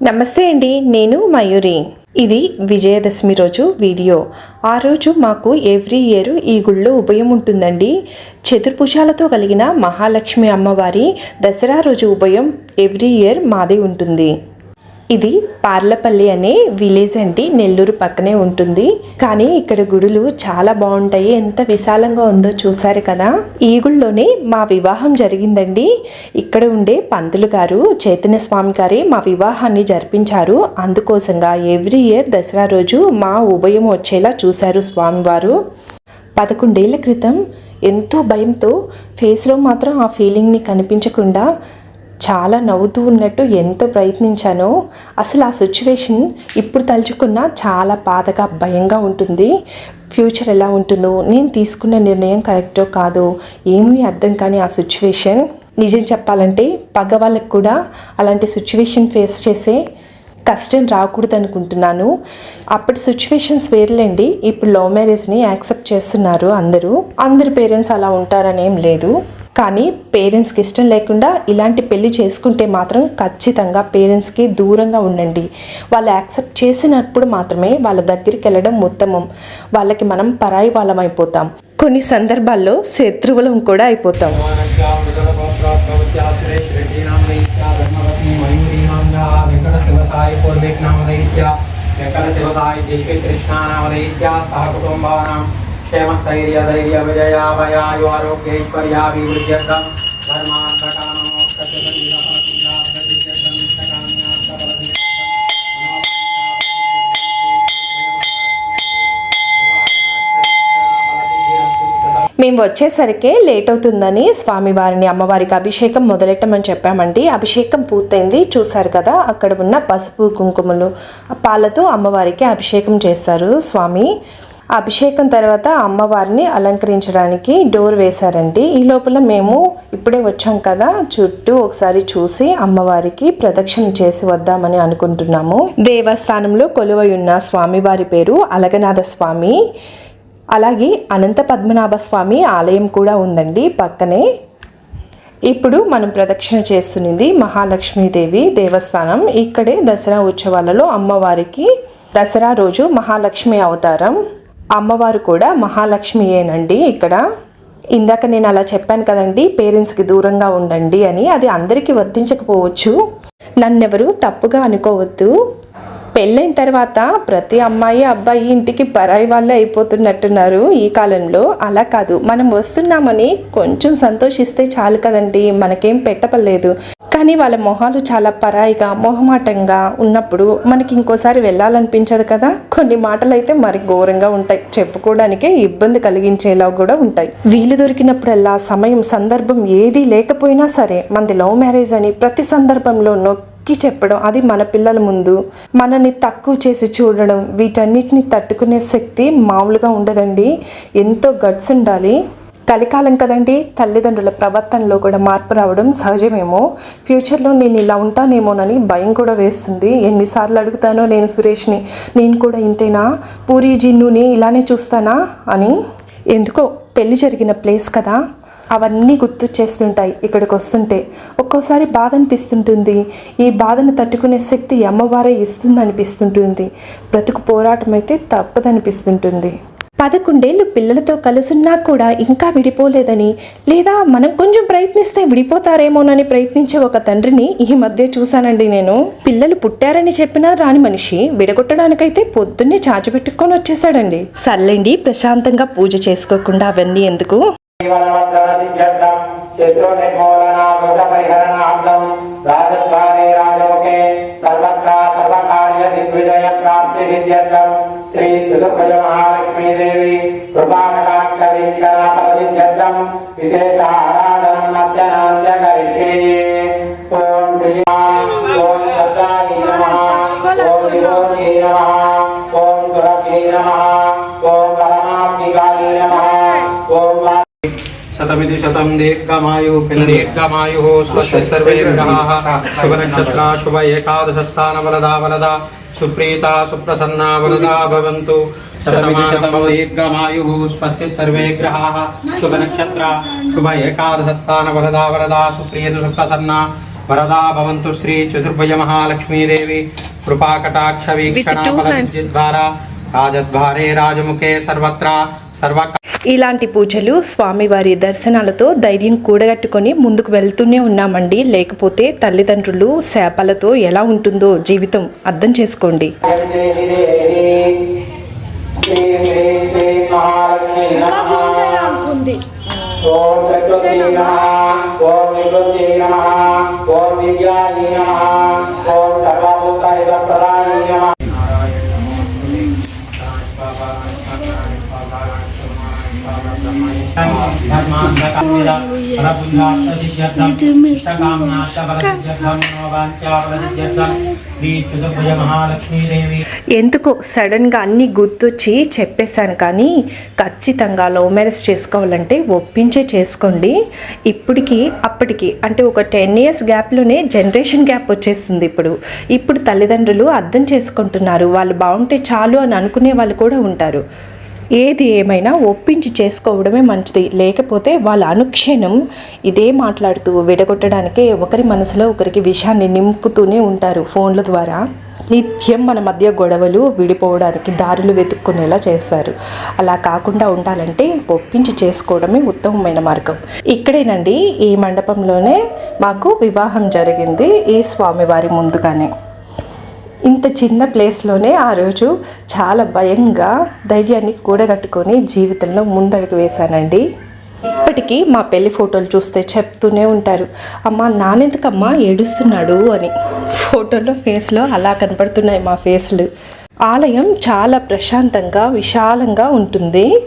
నమస్తే అండి నేను మయూరి. ఇది విజయదశమి రోజు వీడియో. ఆ రోజు మాకు ఎవ్రీ ఇయర్ ఈ గుళ్ళో ఉభయం ఉంటుందండి. చతుర్భుజాలతో కలిగిన మహాలక్ష్మి అమ్మవారి దసరా రోజు ఉభయం ఎవ్రీ ఇయర్ మాదే ఉంటుంది. ఇది పార్లపల్లి అనే విలేజ్ అండి నెల్లూరు పక్కనే ఉంటుంది. కానీ ఇక్కడ గుడులు చాలా బాగుంటాయి. ఎంత విశాలంగా ఉందో చూసారు కదా. ఈ గుడిలోనే మా వివాహం జరిగిందండి. ఇక్కడ ఉండే పంతులు గారు చైతన్య స్వామి గారే మా వివాహాన్ని జరిపించారు. అందుకోసంగా ఎవ్రీ ఇయర్ దసరా రోజు మా ఉభయం వచ్చేలా చూశారు స్వామివారు. పదకొండేళ్ళ క్రితం ఎంతో భయంతో ఫేస్లో మాత్రం ఆ ఫీలింగ్ని కనిపించకుండా చాలా నవ్వుతూ ఉన్నట్టు ఎంతో ప్రయత్నించానో. అసలు ఆ సిచ్యువేషన్ ఇప్పుడు తలుచుకున్నా చాలా బాధగా భయంగా ఉంటుంది. ఫ్యూచర్ ఎలా ఉంటుందో నేను తీసుకున్న నిర్ణయం కరెక్టో కాదో ఏమీ అర్థం కాని ఆ సిచ్యువేషన్. నిజం చెప్పాలంటే పగవాళ్ళకి కూడా అలాంటి సిచ్యువేషన్ ఫేస్ చేసే కష్టం రాకూడదు అనుకుంటున్నాను అప్పటి సిచ్యువేషన్స్ వేర్లేండి. ఇప్పుడు లవ్ మ్యారేజ్ని యాక్సెప్ట్ చేస్తున్నారు అందరూ. అందరి పేరెంట్స్ అలా ఉంటారనేం లేదు. కానీ పేరెంట్స్కి ఇష్టం లేకుండా ఇలాంటి పెళ్ళి చేసుకుంటే మాత్రం ఖచ్చితంగా పేరెంట్స్కి దూరంగా ఉండండి వాళ్ళు యాక్సెప్ట్ చేసినప్పుడు మాత్రమే వాళ్ళ దగ్గరికి వెళ్ళడం ఉత్తమం వాళ్ళకి మనం పరాయి వాళ్ళం అయిపోతాం కొన్ని సందర్భాల్లో శత్రువులం కూడా అయిపోతాం కుటుంబానాం క్షేమస్థైర్య సహ విజయ వయాయు ఆరోగ్యైశ్వర్యాభివృద్ధ్యర్థం మేము వచ్చేసరికి లేట్ అవుతుందని స్వామివారిని అమ్మవారికి అభిషేకం మొదలెట్టమని చెప్పామండి. అభిషేకం పూర్తయింది. చూశారు కదా అక్కడ ఉన్న పసుపు కుంకుమలు పాలతో అమ్మవారికి అభిషేకం చేస్తారు స్వామి. అభిషేకం తర్వాత అమ్మవారిని అలంకరించడానికి డోర్ వేశారండి. ఈ లోపల మేము ఇప్పుడే వచ్చాం కదా చుట్టూ ఒకసారి చూసి అమ్మవారికి ప్రదక్షిణ చేసి వద్దామని అనుకుంటున్నాము. దేవస్థానంలో కొలువై ఉన్న స్వామివారి పేరు అలగనాథ స్వామి అలాగే అనంత పద్మనాభ స్వామి ఆలయం కూడా ఉందండి పక్కనే. ఇప్పుడు మనం ప్రదక్షిణ చేస్తున్నది మహాలక్ష్మీదేవి దేవస్థానం. ఇక్కడే దసరా ఉత్సవాలలో అమ్మవారికి దసరా రోజు మహాలక్ష్మి అవతారం. అమ్మవారు కూడా మహాలక్ష్మియేనండి. ఇక్కడ ఇందాక నేను అలా చెప్పాను కదండి పేరెంట్స్కి దూరంగా ఉండండి అని అది అందరికీ వర్తించకపోవచ్చు. నన్నెవరు తప్పుగా అనుకోవద్దు. పెళ్ళైన తర్వాత ప్రతి అమ్మాయి అబ్బాయి ఇంటికి పరాయి వాళ్ళే అయిపోతున్నట్టున్నారు ఈ కాలంలో. అలా కాదు. మనం వస్తున్నామని కొంచెం సంతోషిస్తే చాలు కదండి. మనకేం పెట్టపలేదు కానీ వాళ్ళ మొహాలు చాలా పరాయిగా మొహమాటంగా ఉన్నప్పుడు మనకి ఇంకోసారి వెళ్ళాలనిపించదు కదా. కొన్ని మాటలు అయితే మరి ఘోరంగా ఉంటాయి. చెప్పుకోవడానికే ఇబ్బంది కలిగించేలా కూడా ఉంటాయి. వీలు దొరికినప్పుడల్లా సమయం సందర్భం ఏది లేకపోయినా సరే మనది లవ్ మ్యారేజ్ అని ప్రతి సందర్భంలో నొక్కి చెప్పడం అది మన పిల్లల ముందు. మనని తక్కువ చేసి చూడడం వీటన్నిటిని తట్టుకునే శక్తి మామూలుగా ఉండదండి. ఎంతో గట్స్ ఉండాలి. కలికాలం కదండి తల్లిదండ్రుల ప్రవర్తనలో కూడా మార్పు రావడం సహజమేమో. ఫ్యూచర్లో నేను ఇలా ఉంటానేమోనని భయం కూడా వేస్తుంది. ఎన్నిసార్లు అడుగుతానో నేను సురేష్ని నేను కూడా ఇంతేనా? పూరి జిన్నుని ఇలానే చూస్తానా? అని. ఎందుకో పెళ్ళి జరిగిన ప్లేస్ కదా. అవన్నీ గుర్తు చేస్తుంటాయి ఇక్కడికి వస్తుంటే. ఒక్కోసారి బాధ అనిపిస్తుంటుంది ఈ బాధను తట్టుకునే శక్తి అమ్మవారే ఇస్తుంది అనిపిస్తుంటుంది బ్రతుకు పోరాటం అయితే తప్పదనిపిస్తుంటుంది. పదకొండేళ్ళు పిల్లలతో కలుసున్నా కూడా ఇంకా విడిపోలేదని లేదా మనం కొంచెం ప్రయత్నిస్తే విడిపోతారేమోనని ప్రయత్నించే ఒక తండ్రిని ఈ మధ్య చూశానండి నేను. పిల్లలు పుట్టారని చెప్పినా రాని మనిషి విడగొట్టడానికైతే పొద్దున్నే చాచిపెట్టుకొని వచ్చేసాడండి సర్లేండి ప్రశాంతంగా పూజ చేసుకోకుండా అవన్నీ ఎందుకు? శత్రు నిర్మూలనామృత పరిహరణార్థం రాజద్వారే రాజముఖే సర్వత్రా సర్వకార్య దిగ్విజయ ప్రాప్తి సిద్ధ్యర్థం శ్రీ చతుర్భుజ మహాలక్ష్మీదేవి కృపాకటాక్ష వీక్షణ విశేష ఆరాధనం మధ్యనాంత్య కరిష్యే శతమితి శతం దీర్ఘమాయు దీర్ఘమాయు స్వస్య సర్వే గ్రహాः శుభనక్షత్ర శుభ ఏకాదశస్థాన వరదా వరదా సుప్రీత సుప్రసన్నా వరదా భవంతు శతమితి శతం దీర్ఘమాయు స్వస్య సర్వే గ్రహాः శుభనక్షత్ర శుభ ఏకాదశస్థాన వరదా వరదా సుప్రీత సుప్రసన్నా వరదా భవంతు శ్రీ చతుర్భుజ మహాలక్ష్మీదేవి కృపాకటాక్ష వీక్షణ ఇలాంటి పూజలు స్వామివారి దర్శనాలతో ధైర్యం కూడగట్టుకొని ముందుకు వెళ్తూనే ఉన్నామండి. లేకపోతే తల్లిదండ్రులు శాపాలతో ఎలా ఉంటుందో జీవితం అర్థం చేసుకోండి. శ్రీ ఎందుకో సడన్గా అన్ని గుర్తొచ్చి చెప్పేశాను కానీ ఖచ్చితంగా లవ్ మ్యారేజ్ చేసుకోవాలంటే ఒప్పించే చేసుకోండి. ఇప్పటికి అప్పటికి అంటే ఒక టెన్ ఇయర్స్ గ్యాప్లోనే జనరేషన్ గ్యాప్ వచ్చేస్తుంది ఇప్పుడు. ఇప్పుడు తల్లిదండ్రులు అర్థం చేసుకుంటున్నారు వాళ్ళు బాగుంటే చాలు అని అనుకునే వాళ్ళు కూడా ఉంటారు. ఏది ఏమైనా ఒప్పించి చేసుకోవడమే మంచిది. లేకపోతే వాళ్ళ అనుక్షణం ఇదే మాట్లాడుతూ విడగొట్టడానికే ఒకరి మనసులో ఒకరికి విషయాన్ని నింపుతూనే ఉంటారు ఫోన్ల ద్వారా. నిత్యం మన మధ్య గొడవలు విడిపోవడానికి దారులు వెతుక్కునేలా చేస్తారు. అలా కాకుండా ఉండాలంటే ఒప్పించి చేసుకోవడమే ఉత్తమమైన మార్గం. ఇక్కడేనండి ఈ మండపంలోనే మాకు వివాహం జరిగింది ఈ స్వామివారి ముందుగానే. ఇంత చిన్న ప్లేస్లోనే ఆ రోజు చాలా భయంగా ధైర్యాన్ని కూడగట్టుకొని జీవితంలో ముందడుగు వేశానండి. ఇప్పటికీ మా పెళ్ళి ఫోటోలు చూస్తే చెప్తూనే ఉంటారు. అమ్మ నానెందుకమ్మా ఏడుస్తున్నాడు? అని. ఫోటోలో ఫేస్లో అలా కనపడుతున్నాయి మా ఫేస్లు. ఆలయం చాలా ప్రశాంతంగా విశాలంగా ఉంటుంది.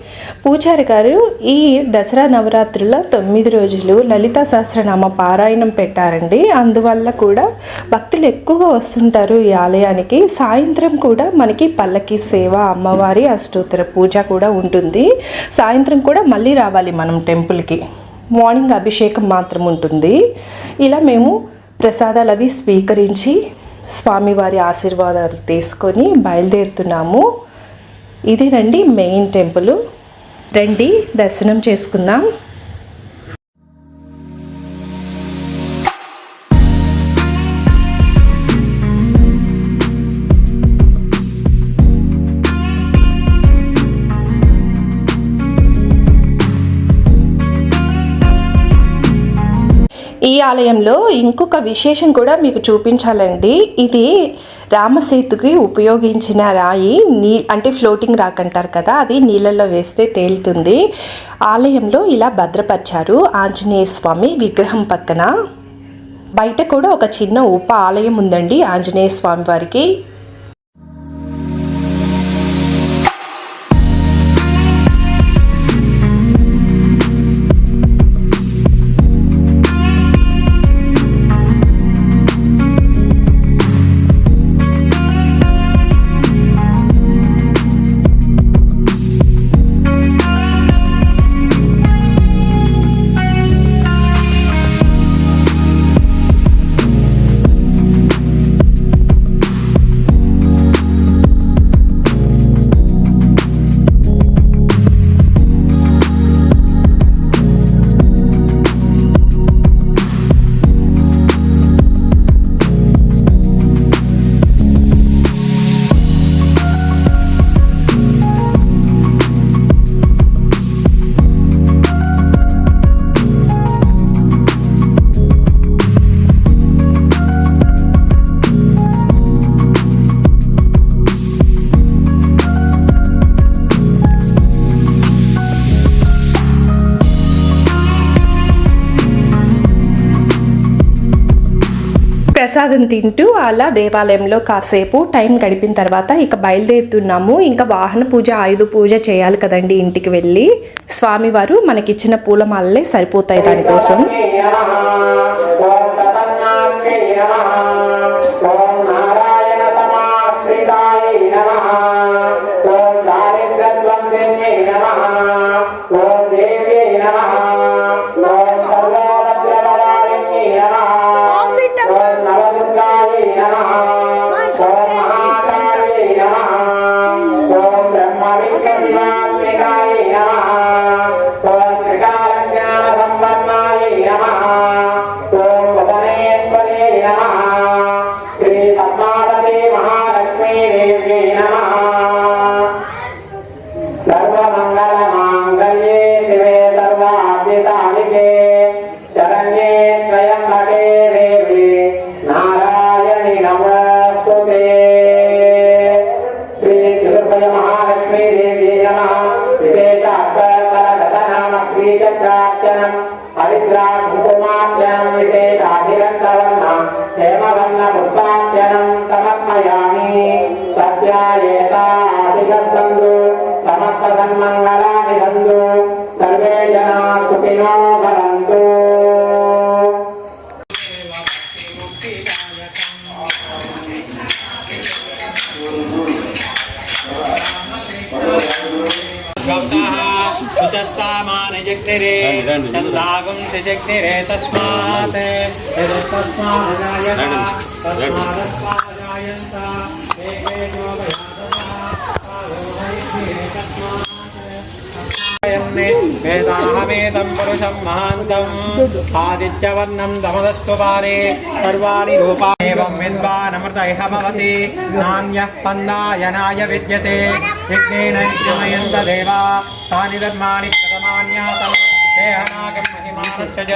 పూజారి గారు ఈ దసరా నవరాత్రుల తొమ్మిది రోజులు లలితా సహస్రనామ పారాయణం పెట్టారండి. అందువల్ల కూడా భక్తులు ఎక్కువగా వస్తుంటారు ఈ ఆలయానికి. సాయంత్రం కూడా మనకి పల్లకి సేవ అమ్మవారి అష్టోత్తర పూజ కూడా ఉంటుంది. సాయంత్రం కూడా మళ్ళీ రావాలి మనం టెంపుల్కి. మార్నింగ్ అభిషేకం మాత్రం ఉంటుంది. ఇలా మేము ప్రసాదాలు అవి స్వీకరించి స్వామివారి ఆశీర్వాదాలు తీసుకొని బయలుదేరుతున్నాము. ఇదేనండి మెయిన్ టెంపుల్. రండి దర్శనం చేసుకుందాం. ఆలయంలో ఇంకొక విశేషం కూడా మీకు చూపించాలండి. ఇది రామసేతుకి ఉపయోగించిన రాయి నీ అంటే ఫ్లోటింగ్ రాక్ అంటారు కదా అది నీళ్ళల్లో వేస్తే తేలుతుంది. ఆలయంలో ఇలా భద్రపరిచారు ఆంజనేయ స్వామి విగ్రహం పక్కన. బయట కూడా ఒక చిన్న ఉప ఆలయం ఉందండి ఆంజనేయ స్వామి వారికి. ప్రసాదం తింటూ అలా దేవాలయంలో కాసేపు టైం గడిపిన తర్వాత ఇక బయలుదేరుతున్నాము. ఇంకా వాహన పూజ ఆయుధ పూజ చేయాలి కదండి ఇంటికి వెళ్ళి. స్వామివారు మనకిచ్చిన పూలమాలలే సరిపోతాయి దానికోసం. ఓం నారాయణ Okay. జగ్నిరే తస్మాత్ యజస్తస్మాదాయత తస్మాదస్మాదాయంత ఏకేనో వేదాహమేదం పురుషం మహాంతం ఆదిత్యవర్ణం దమదస్తు పారే సర్వాణి రూపాయేవం విద్వానమృత ఇహ భవతి నాణ్యః పందాయనాయ విద్యతే విఘ్నేన నిత్యమయంత దేవా తాని ధర్మాణి ప్రథమాన్యాసం దేహనాగం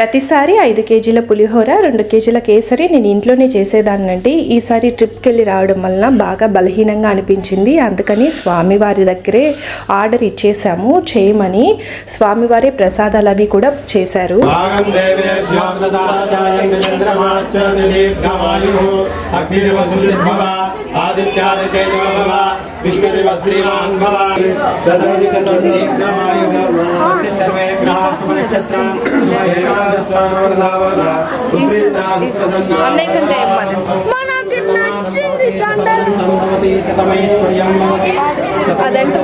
ప్రతిసారి ఐదు కేజీల పులిహోర రెండు కేజీల కేసరి నేను ఇంట్లోనే చేసేదాన్నండి. ఈసారి ట్రిప్కి వెళ్ళి రావడం వలన బాగా బలహీనంగా అనిపించింది. అందుకని స్వామివారి దగ్గరే ఆర్డర్ ఇచ్చేసాము. చేయమని స్వామివారి ప్రసాదాలు అవి కూడా చేశారు. భాగం సదోజి సదోజి దీర్ఘమాయు సర్వే మనకి నచ్చింది దండలు. అదంటే